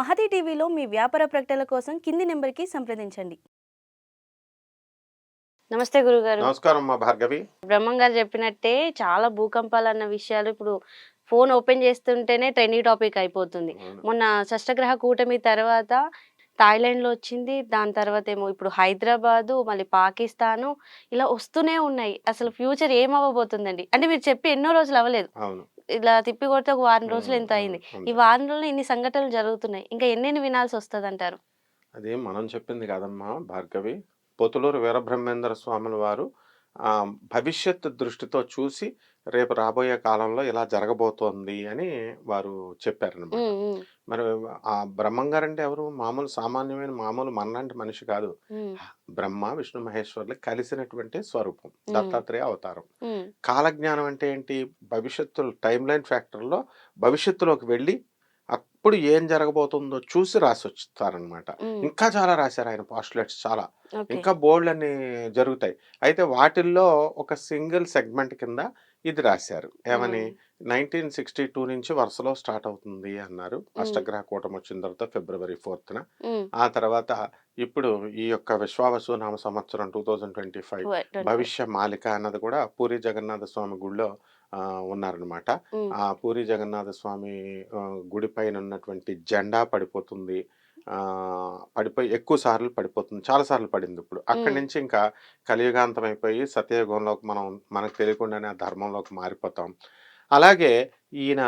మహతి టీవీలో మీ వ్యాపార ప్రకటనల కోసం కింది నెంబర్కి సంప్రదించండి. నమస్తే గురుగారు. నమస్కారం మా భార్గవి. బ్రహ్మం గారు చెప్పినట్టే చాలా భూకంపాలు అన్న విషయాలు ఇప్పుడు ఫోన్ ఓపెన్ చేస్తుంటేనే ట్రెండింగ్ టాపిక్ అయిపోతుంది. మొన్న షష్టగ్రహ కూటమి తర్వాత థాయిలాండ్లో వచ్చింది. దాని తర్వాత ఏమో ఇప్పుడు హైదరాబాదు మళ్ళీ పాకిస్తాను ఇలా వస్తూనే ఉన్నాయి. అసలు ఫ్యూచర్ ఏం అవ్వబోతుందండి అంటే మీరు చెప్పి ఎన్నో రోజులు అవ్వలేదు. అవును. ఇలా తిప్పి కొడితే ఒక వారం రోజులు ఎంత అయింది. ఈ వారం రోజులు ఇన్ని సంఘటనలు జరుగుతున్నాయి. ఇంకా ఎన్నెన్ని వినాల్సి వస్తుంది అంటారు అది మనం చెప్పింది కాదమ్మా భార్గవి. పోతులూరు వీరబ్రహ్మేంద్ర స్వాముల వారు ఆ భవిష్యత్ దృష్టితో చూసి రేపు రాబోయే కాలంలో ఇలా జరగబోతోంది అని వారు చెప్పారనమాట ఉమ్, ఉమ్, మరి ఆ బ్రహ్మంగారు అంటే ఎవరు? మామూలు సామాన్యమైన మామూలు మనలాంటి మనిషి కాదు. ఉమ్, బ్రహ్మ విష్ణు మహేశ్వర్లు కలిసినటువంటి స్వరూపం దత్తాత్రేయ అవతారం. ఉమ్, కాలజ్ఞానం అంటే ఏంటి? భవిష్యత్తు టైం లైన్ ఫ్యాక్టర్లో భవిష్యత్తులోకి వెళ్ళి అప్పుడు ఏం జరగబోతుందో చూసి రాసి వచ్చారనమాట ఉమ్, ఇంకా చాలా రాశారు ఆయన పాస్టులేట్స్ చాలా. ఇంకా బోల్డ్ అన్ని జరుగుతాయి. అయితే వాటిల్లో ఒక సింగిల్ సెగ్మెంట్ కింద ఇది రాశారు. ఏమని? నైన్టీన్ సిక్స్టీ టూ నుంచి వరుసలో స్టార్ట్ అవుతుంది అన్నారు. అష్టగ్రహ కూటమి వచ్చిన తర్వాత ఫిబ్రవరి ఫోర్త్న. ఆ తర్వాత ఇప్పుడు ఈ యొక్క విశ్వావసు నామ సంవత్సరం టూ థౌజండ్ ట్వంటీ ఫైవ్ భవిష్య మాలిక అన్నది కూడా పూరి జగన్నాథ స్వామి గుడిలో ఆ, ఉన్నారనమాట ఆ పూరి జగన్నాథ స్వామి ఆ, గుడి పైన ఉన్నటువంటి జెండా పడిపోతుంది. ఆ పడిపోయి ఎక్కువ సార్లు పడిపోతుంది. చాలా సార్లు పడింది ఇప్పుడు. అక్కడి. నుంచి ఇంకా కలియుగాంతం అయిపోయి సత్యయుగంలోకి మనం మనకు తెలియకుండానే ఆ ధర్మంలోకి మారిపోతాం. అలాగే ఈయన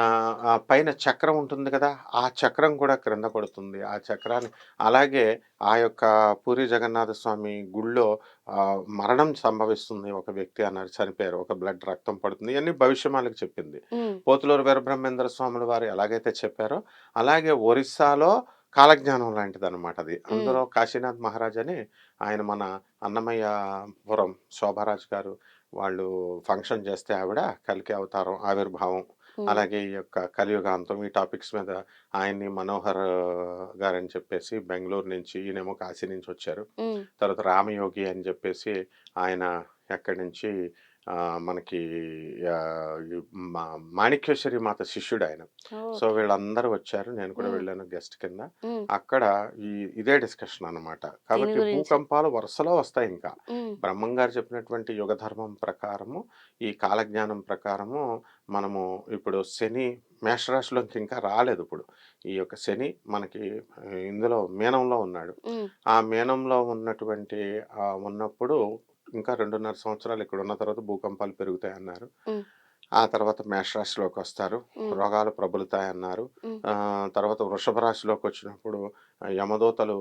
పైన చక్రం ఉంటుంది కదా ఆ చక్రం కూడా క్రింద పడుతుంది. ఆ చక్రాన్ని అలాగే ఆ యొక్క పూరి జగన్నాథ స్వామి గుళ్ళో మరణం సంభవిస్తుంది. ఒక వ్యక్తి అన్నారు చనిపోయారు ఒక బ్లడ్ రక్తం పడుతుంది. ఇవన్నీ భవిష్యమాలకు చెప్పింది. పోతులూరు వీరబ్రహ్మేంద్ర స్వాముల వారు ఎలాగైతే చెప్పారో అలాగే ఒరిస్సాలో కాలజ్ఞానం లాంటిది అనమాట అది. అందులో కాశీనాథ్ మహారాజ్ అని ఆయన మన అన్నమయ్యపురం శోభారాజ్ గారు వాళ్ళు ఫంక్షన్ చేస్తే ఆవిడ కలికి అవతారం ఆవిర్భావం. అలాగే ఈ యొక్క కలియుగాంతం ఈ టాపిక్స్ మీద ఆయన్ని మనోహర్ గారని చెప్పేసి బెంగళూరు నుంచి ఈయనేమో కాశీ నుంచి వచ్చారు. తర్వాత రామయోగి అని చెప్పేసి ఆయన ఎక్కడి నుంచి మనకి మాణిక్యేశ్వరి మాత శిష్యుడు ఆయన సో వీళ్ళందరూ వచ్చారు. నేను కూడా. వెళ్ళాను గెస్ట్ కింద. అక్కడ ఈ ఇదే డిస్కషన్ అన్నమాట. కాబట్టి. భూకంపాలు వరుసలో వస్తాయి ఇంకా. బ్రహ్మం గారు చెప్పినటువంటి యుగ ధర్మం ప్రకారము ఈ కాలజ్ఞానం ప్రకారము మనము ఇప్పుడు శని మేషరాశిలోకి ఇంకా రాలేదు ఇప్పుడు. ఈ యొక్క శని మనకి ఇందులో మీనంలో ఉన్నాడు. ఆ మీనంలో ఉన్నటువంటి ఉన్నప్పుడు ఇంకా రెండున్నర సంవత్సరాలు ఇక్కడ ఉన్న తర్వాత భూకంపాలు పెరుగుతాయి అన్నారు. ఆ తర్వాత మేషరాశిలోకి వస్తారు. రోగాలు ప్రబలుతాయి అన్నారు మ్. ఆ, తర్వాత వృషభ రాశిలోకి వచ్చినప్పుడు యమదూతలు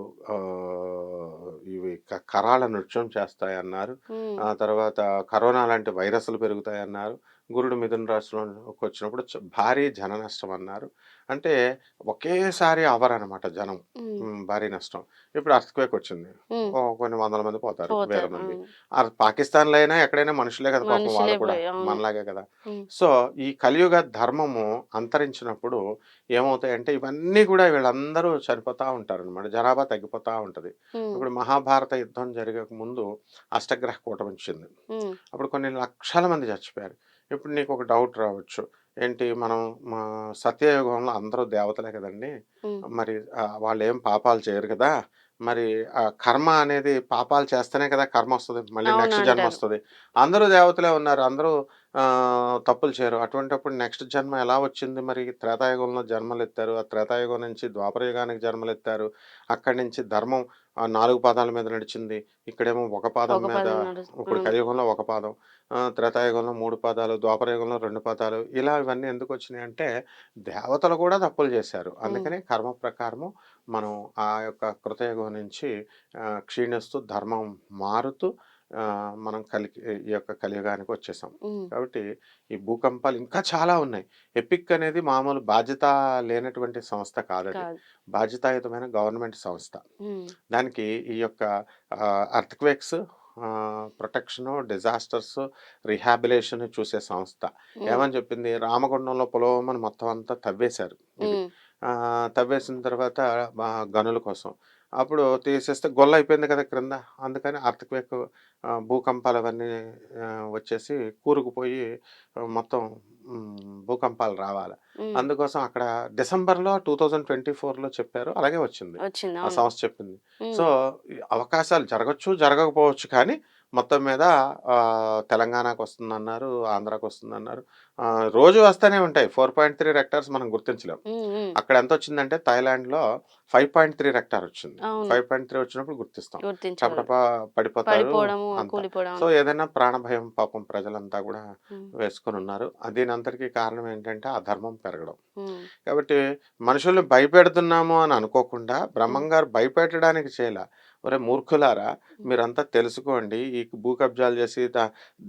ఇవి క- కరాళ నృత్యం చేస్తాయి అన్నారు ఉమ్, ఆ తర్వాత కరోనా లాంటి వైరస్లు పెరుగుతాయి అన్నారు గురుడు మిథున రాశిలోకి వచ్చినప్పుడు భారీ జన నష్టం అన్నారు. అంటే ఒకేసారి అవర్ అనమాట జనం భారీ నష్టం. ఇప్పుడు అర్త్క్వేక్ వచ్చింది. కొన్ని వందల మంది పోతారు వేల మంది పాకిస్తాన్లో అయినా ఎక్కడైనా మనుషులే కదా పాపం వాళ్ళు కూడా. మనలాగే కదా. సో ఈ కలియుగ ధర్మము అంతరించినప్పుడు ఏమవుతాయంటే ఇవన్నీ కూడా వీళ్ళందరూ చనిపోతా ఉంటారు అనమాట జనాభా తగ్గిపోతా ఉంటది. ఇప్పుడు మహాభారత యుద్ధం జరిగక ముందు అష్టగ్రహ కూటమి వచ్చింది. అప్పుడు కొన్ని లక్షల మంది చచ్చిపోయారు. ఇప్పుడు నీకు ఒక డౌట్ రావచ్చు. ఏంటి మనం మా సత్యయుగంలో అందరూ దేవతలే కదండి. మరి వాళ్ళు ఏం పాపాలు చేయరు కదా. మరి ఆ కర్మ అనేది పాపాలు చేస్తేనే కదా కర్మ వస్తుంది. మళ్ళీ నెక్స్ట్ జన్మ. వస్తుంది అందరూ దేవతలే ఉన్నారు. అందరూ తప్పులు చేయరు. అటువంటిప్పుడు నెక్స్ట్ జన్మ ఎలా వచ్చింది మరి? త్రేతాయుగంలో జన్మలు ఎత్తారు ఆ త్రేతాయుగం నుంచి ద్వాపరయుగానికి జన్మలు ఎత్తారు అక్కడి నుంచి ధర్మం ఆ నాలుగు పాదాల మీద నడిచింది. ఇక్కడేమో ఒక పాదం మీద ఇప్పుడు కలియుగంలో ఒక పాదం త్రేతాయుగంలో మూడు పాదాలు ద్వాపరయుగంలో రెండు పాదాలు ఇలా ఇవన్నీ ఎందుకు వచ్చినాయి అంటే దేవతలు కూడా తప్పులు చేశారు. అందుకనే కర్మ ప్రకారము మనం ఆ యొక్క కృతయుగం నుంచి క్షీణిస్తూ ధర్మం మారుతూ మనం కలికి ఈ యొక్క కలియుగానికి వచ్చేసాం. కాబట్టి ఈ భూకంపాలు ఇంకా చాలా ఉన్నాయి. ఎపిక్ అనేది మామూలు బాధ్యత లేనటువంటి సంస్థ కాదది కాదు. బాధ్యతాయుతమైన గవర్నమెంట్ సంస్థ. దానికి ఈ యొక్క అర్థక్వేక్స్ ప్రొటెక్షన్ డిజాస్టర్స్ రిహాబిలేషన్ చూసే సంస్థ. ఏమని చెప్పింది? రామగుండంలో పొలవమని మొత్తం అంతా తవ్వేశారు. తవ్వేసిన తర్వాత గనుల కోసం. అప్పుడు తీసేస్తే గొల్ల అయిపోయింది కదా క్రింద. అందుకని అర్థక్వేక్ భూకంపాలు అవన్నీ వచ్చేసి కూరుకుపోయి మొత్తం భూకంపాలు రావాలి. అందుకోసం అక్కడ డిసెంబర్లో టూ థౌజండ్ ట్వంటీ ఫోర్లో చెప్పారు. అలాగే వచ్చింది. ఆ సంస్థ చెప్పింది. సో అవకాశాలు జరగచ్చు జరగకపోవచ్చు కానీ మొత్తం మీద తెలంగాణకు వస్తుందన్నారు ఆంధ్రాకి వస్తుందన్నారు రోజు వస్తూనే ఉంటాయి. ఫోర్ పాయింట్ త్రీ రెక్టార్స్ మనం గుర్తించలేం. ఉమ్, ఉమ్, అక్కడ ఎంత వచ్చిందంటే థాయిలాండ్లో ఫైవ్ పాయింట్ త్రీ రెక్టార్ వచ్చింది. ఫైవ్ పాయింట్ త్రీ వచ్చినప్పుడు గుర్తిస్తాం. చపటప పడిపోతారు సో ఏదైనా ప్రాణ భయం పాపం ప్రజలంతా కూడా వేసుకొని ఉన్నారు దీనంతటికీ కారణం ఏంటంటే ఆ ధర్మం పెరగడం. కాబట్టి మనుషుల్ని భయపెడుతున్నాము అని అనుకోకుండా బ్రహ్మంగారు భయపెట్టడానికి చేయలే. ఒరే మూర్ఖులారా మీరంతా తెలుసుకోండి. ఈ భూ కబ్జాలు చేసి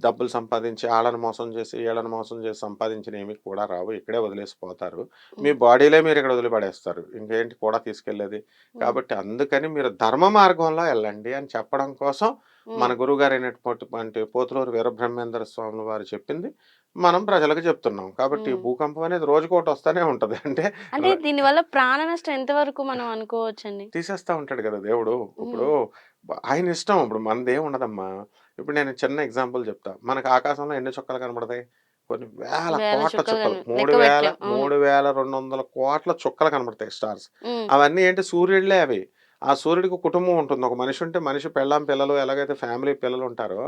డబ్బులు సంపాదించి ఆళ్ళని మోసం చేసి ఏళ్ళని మోసం చేసి సంపాదించిన ఏమి కూడా రావు. ఇక్కడే వదిలేసిపోతారు. మీ బాడీలే మీరు ఇక్కడ వదిలిపడేస్తారు. ఇంకేంటి కూడా తీసుకెళ్ళేది కాబట్టి అందుకని మీరు ధర్మ మార్గంలో వెళ్ళండి అని చెప్పడం కోసం మన గురుగారు అయినటువంటి పోతులూరు వీరబ్రహ్మేంద్ర స్వామి వారు చెప్పింది. మనం ప్రజలకు చెప్తున్నాం. కాబట్టి. భూకంపం అనేది రోజుకోటి వస్తూనే ఉంటది. అంటే అంటే దీని వల్ల ప్రాణ నష్టం ఎంత వరకు మనం అనుకోవచ్చండి? తీసేస్తా ఉంటాడు కదా దేవుడు. ఇప్పుడు ఆయన ఇష్టం. ఇప్పుడు మనది ఉండదమ్మా. ఇప్పుడు నేను చిన్న ఎగ్జాంపుల్ చెప్తా. మనకు ఆకాశంలో ఎన్ని చుక్కలు కనబడతాయి? కొన్ని వేల కోట్ల చుక్కలు మూడు వేల. మూడు వేల రెండు వందల కోట్ల చుక్కలు కనబడతాయి స్టార్స్. అవన్నీ ఏంటి? సూర్యుడిలే అవి. ఆ సూర్యుడికి కుటుంబం ఉంటుంది. ఒక మనిషి ఉంటే మనిషి పెళ్ళాం పిల్లలు ఎలాగైతే ఫ్యామిలీ పిల్లలు ఉంటారో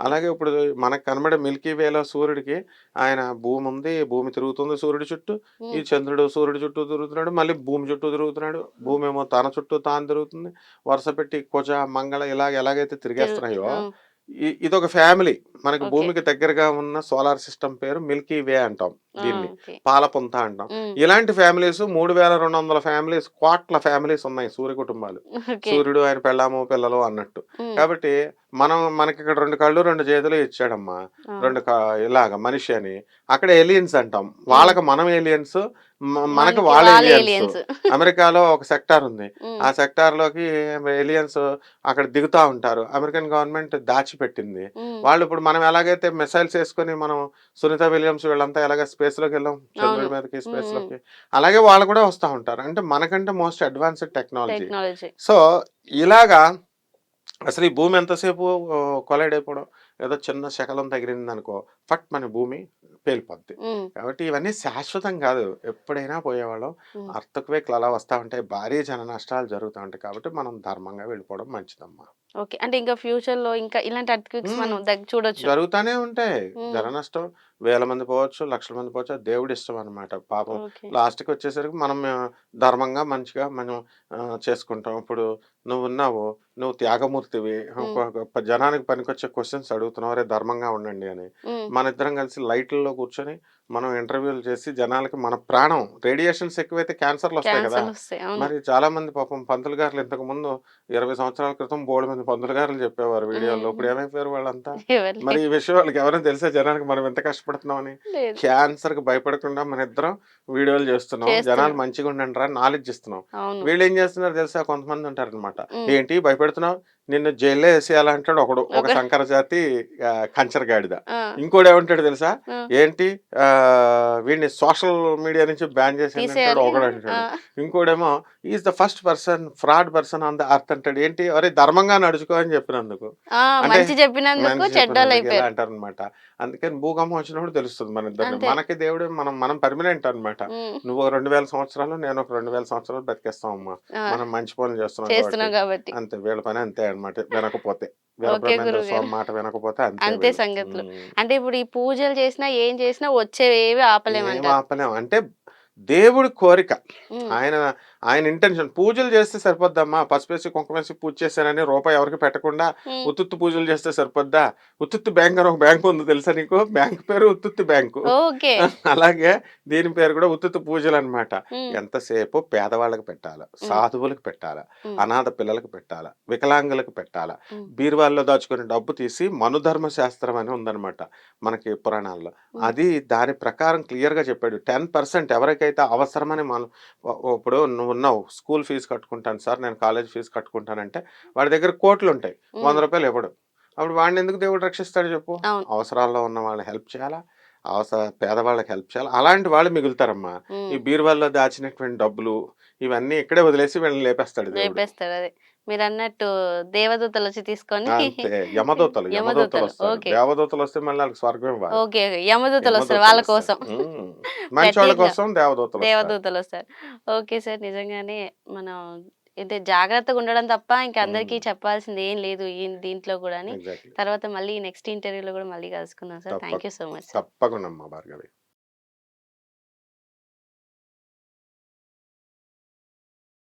అలాగే ఇప్పుడు మనకు కనబడే మిల్కీ వేలో సూర్యుడికి ఆయన భూమి ఉంది భూమి తిరుగుతుంది సూర్యుడి చుట్టూ ఈ చంద్రుడు సూర్యుడి చుట్టూ తిరుగుతున్నాడు మళ్ళీ భూమి చుట్టూ తిరుగుతున్నాడు భూమి ఏమో తన చుట్టూ తాను తిరుగుతుంది వరుస పెట్టి కుజ మంగళ ఇలాగ ఎలాగైతే తిరిగేస్తున్నాయో ఇదొక ఫ్యామిలీ. మనకి. భూమికి దగ్గరగా ఉన్న సోలార్ సిస్టమ్ పేరు మిల్కీ వే అంటాం దీన్ని. పాలపుంత అంటాం. ఇలాంటి ఫ్యామిలీస్ మూడు వేల రెండు వందల ఫ్యామిలీస్ కోట్ల ఫ్యామిలీస్ ఉన్నాయి సూర్య కుటుంబాలు. సూర్యుడు ఆయన పెళ్ళాము పిల్లలు అన్నట్టు. కాబట్టి మనం మనకి ఇక్కడ రెండు కళ్ళు రెండు చేతులు ఇచ్చాడమ్మా. రెండు ఇలాగ మనిషి అని. అక్కడ ఏలియన్స్ అంటాం. వాళ్ళకి మనం ఏలియన్స్ మనకి వాళ్ళ ఏలియన్స్. అమెరికాలో ఒక సెక్టార్ ఉంది. ఆ సెక్టార్లోకి ఏలియన్స్ అక్కడ దిగుతా ఉంటారు. అమెరికన్ గవర్నమెంట్ దాచిపెట్టింది. వాళ్ళు ఇప్పుడు మనం ఎలాగైతే మిసైల్స్ వేసుకొని మనం సునీత విలియమ్స్ వీళ్ళంతా ఎలాగ స్పేస్లోకి వెళ్ళాం చంద్రుడి. మీదకి స్పేస్లోకి అలాగే వాళ్ళు కూడా వస్తూ ఉంటారు. అంటే మనకంటే most advanced technology technology so ఇలాగా అసలు ఈ భూమి ఎంతసేపు కొలైడ్ అయిపోవడం? ఏదో చిన్న శకలం తగిలింది అనుకో ఫట్ మన భూమి పేలిపోద్ది. కాబట్టి ఇవన్నీ శాశ్వతం కాదు. ఎప్పుడైనా పోయేవాళ్ళం. అర్థక్వేక్లు అలా వస్తూ ఉంటాయి. భారీ జన నష్టాలు జరుగుతూ ఉంటాయి. కాబట్టి మనం ధర్మంగా వెళ్ళిపోవడం మంచిదమ్మా. ఓకే. అంటే ఇంకా ఫ్యూచర్లో ఇంకా ఇలాంటి అర్త్క్విక్స్ ఉమ్. మనం దగ్గర చూడొచ్చు. జరుగుతూనే ఉంటాయి. జన నష్టం వేల మంది పోవచ్చు లక్షల మంది పోవచ్చు దేవుడి ఇష్టం అనమాట పాపం ఓకే. లాస్ట్కి వచ్చేసరికి మనం ధర్మంగా మంచిగా మనం చేసుకుంటాం. ఇప్పుడు నువ్వు ఉన్నావు నువ్వు త్యాగమూర్తివి జనానికి పనికొచ్చే క్వశ్చన్స్ అడుగుతున్నావు అరే ధర్మంగా ఉండండి అని. మన ఇద్దరం కలిసి లైట్లలో కూర్చొని మనం ఇంటర్వ్యూలు చేసి జనాలకి మన ప్రాణం రేడియేషన్స్ ఎక్కువైతే క్యాన్సర్లు వస్తాయి కదా. మరి చాలా మంది పాపం పంతులు గారులు ఇంతకు ముందు ఇరవై సంవత్సరాల క్రితం బోర్డు మంది పంతులు గారులు చెప్పేవారు వీడియోలో. ఇప్పుడు ఏమైపోయారు వాళ్ళంతా? మరి ఈ విషయం వాళ్ళకి ఎవరైనా తెలిసే జనానికి మనం ఎంత కష్టపడుతున్నామని? క్యాన్సర్కి భయపడకుండా మన ఇద్దరం వీడియోలు చేస్తున్నాం. జనాలు మంచిగా ఉండండి రా నాలెడ్జ్ ఇస్తున్నాం. వీళ్ళు ఏం చేస్తున్నారు తెలుసా? కొంతమంది ఉంటారు అనమాట ఉమ్, ఏంటి భయపెడుతున్నావు? నిన్ను జైల్లో వేసేయాలంటాడు ఒకడు ఒక ఒక- శంకర జాతి ఆ, కంచర గాడిద ఆ, ఇంకోటి ఏమంటాడు తెలుసా? ఏంటి? ఆ, వీడిని సోషల్ మీడియా నుంచి బ్యాన్ తీసేయాలి. ఒకడు అంటాడు. ఇంకోడేమో is the first person fraud person on the earth అంటాడు. ఏంటి? అరే ధర్మంగా నడుచుకో అని చెప్పినందుకు. అంటారు అనమాట అందుకని భూకంపం వచ్చినప్పుడు తెలుస్తుంది మన ఇద్దరు. మనకి దేవుడు మనం మనం పర్మనెంట్ అన్నమాట. ఉమ్, నువ్వు రెండు వేల సంవత్సరాలు నేను ఒక రెండు వేల సంవత్సరాలు బతికేస్తాం అమ్మా మనం మంచి పనులు చేస్తున్నాం అంతే వీళ్ళ పని అంతే అన్నమాట వినకపోతే. మాట వినకపోతే అంతే. సంగతులు. అంటే ఇప్పుడు ఈ పూజలు చేసినా ఏం చేసినా వచ్చేవి ఏవి ఏం ఆపలేమంటారు ఆపలేం అంటే దేవుడి కోరిక ఆయన ఆయన ఇంటెన్షన్ పూజలు చేస్తే సరిపోద్దమ్మా పసుపేసి కుంకుమేసి పూజ చేశానని రూపాయి ఎవరికి పెట్టకుండా ఉత్తుత్తు పూజలు చేస్తే సరిపోద్దా? ఉత్తుత్తు బ్యాంక్ అని ఒక బ్యాంక్ ఉంది తెలుసా నీకు? బ్యాంక్ పేరు ఉత్తుత్తు బ్యాంకు. అలాగే దీని పేరు కూడా ఉత్తుత్తు పూజలు అన్నమాట. ఉమ్, ఎంతసేపు పేదవాళ్ళకి పెట్టాల? సాధువులకు పెట్టాల? అనాథ పిల్లలకు పెట్టాల? వికలాంగులకు పెట్టాల. బీరువాల్లో దాచుకునే డబ్బు తీసి మనుధర్మ శాస్త్రం అని ఉందన్నమాట మనకి పురాణాల్లో. అది దాని ప్రకారం క్లియర్గా చెప్పాడు. టెన్ పర్సెంట్ ఎవరికైతే అవసరమని మనం ఇప్పుడు నువ్వు ఉన్నావు స్కూల్ ఫీజు కట్టుకుంటాను సార్ నేను కాలేజ్ ఫీజు కట్టుకుంటానంటే వాడి దగ్గర కోట్లు ఉంటాయి వంద రూపాయలు ఇవ్వడు. అప్పుడు వాడిని ఎందుకు దేవుడు రక్షిస్తాడు చెప్పు? అవసరాల్లో ఉన్న వాళ్ళని హెల్ప్ చేయాలా? అవసర పేదవాళ్ళకి హెల్ప్ చేయాలి? అలాంటి వాళ్ళు మిగులుతారమ్మా. ఈ బీరువాల్లో దాచినటువంటి డబ్బులు ఇవన్నీ ఇక్కడే వదిలేసి వీళ్ళని లేపేస్తాడు లేపేస్తాడు అదే. మీరు అన్నట్టు దేవదూతలు వచ్చి తీసుకొని యమదూతలు యమదూతలు వస్తారు. దేవదూతలు వస్తే మళ్ళీ వాళ్ళకి స్వర్గం ఓకే. యమదూతలు వస్తారు వాళ్ళ కోసం. మంచి వాళ్ళ. కోసం దేవదూతలు వస్తారు. దేవదూతలు వస్తారు ఓకే సార్ నిజంగానే మనం అంటే జాగ్రత్తగా ఉండడం తప్ప ఇంకా అందరికీ. చెప్పాల్సింది ఏం లేదు దీంట్లో కూడా. తర్వాత మళ్ళీ నెక్స్ట్ ఇంటర్వ్యూలో కూడా మళ్ళీ కలుసుకుందాం sir thank you so much తప్పకుండా